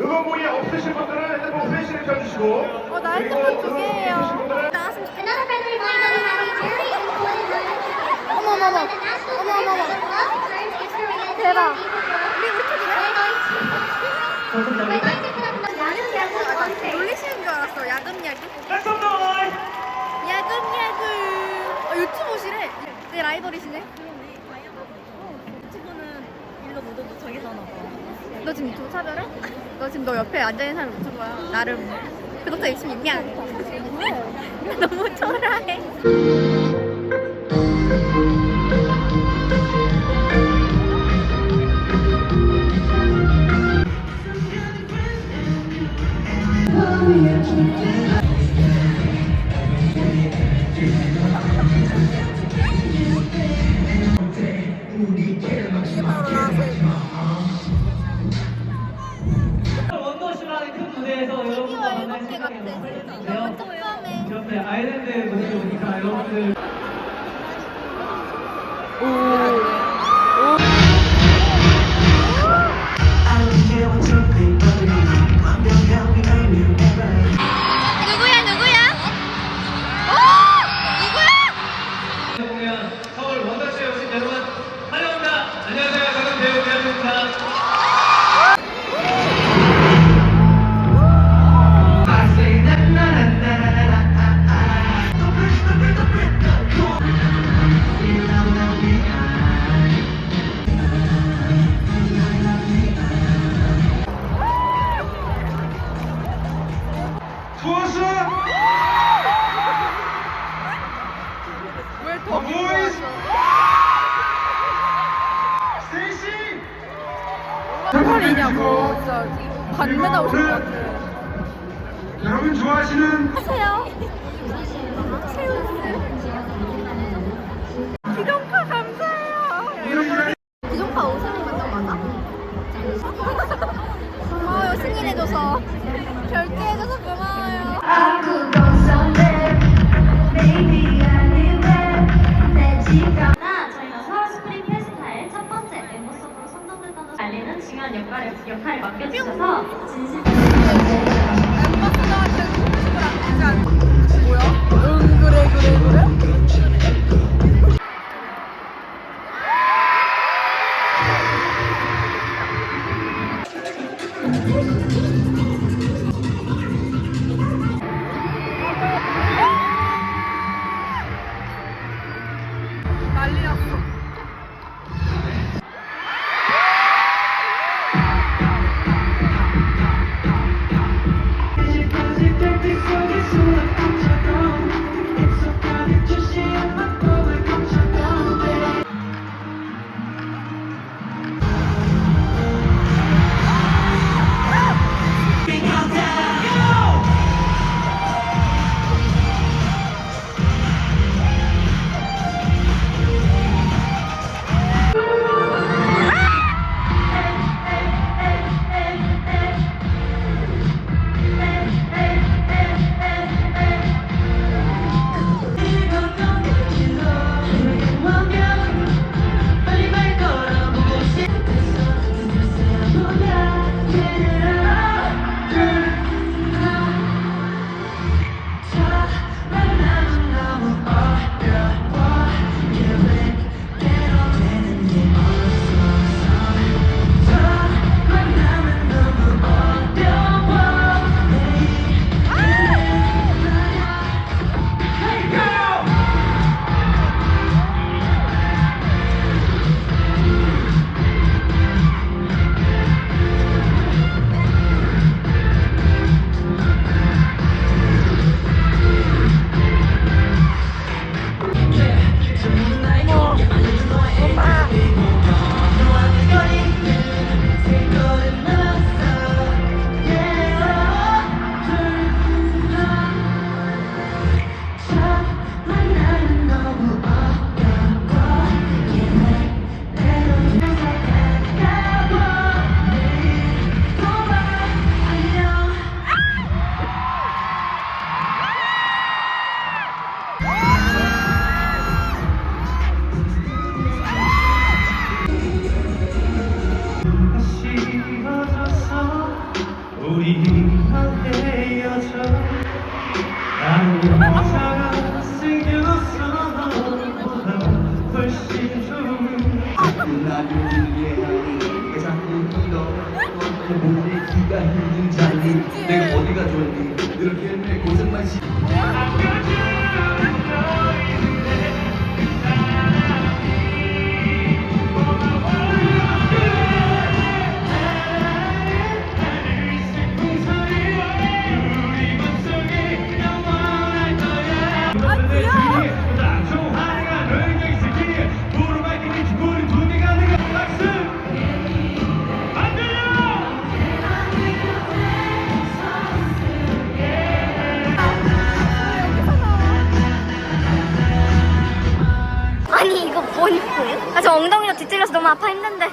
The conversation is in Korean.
응원문이 없으신 분들은 핸드폰 플래시를 켜주시고 어, 나 핸드폰 두 개예요. 나왔으면 좋겠다. Another friendly reminder that is very important the national 어머머머. love turns experience 대박. 우리 우리 쪽이네. 놀리시는 줄 알았어. 야금야금. Make some noise! 야금야금. 어, 유튜버시래. 내 라이벌이시네. 유튜브는 일로 못 오고 저기서 하나 봐. 너 지금 유튜브 차별해? 너 지금 너 옆에 앉아있는 사람 유튜버야. 나름 구독자 열심히 있냐? 너무 초라해. 무대 털이냐고 진짜 반매다 오신 것 같아. 여러분 좋아하시는 하세요. 기동파 감사해요. 기동파 오승이 만난 맞아? 고마워요 승인해줘서 결제 중요한 역할을, 역할을 맡겨주셔서 진심 엠버스더한테 소식을 안 되지 않 뭐야? 응 그래 그래 그래? 난리 났어. 우리 만 헤어져 나는 여자가 생겼어 훨씬 좋은 나를 이해하니 자꾸 이런 내 몸에 기가 힘든 자니 내가 어디가 좋니 이렇게 찔려서 너무 아파했는데.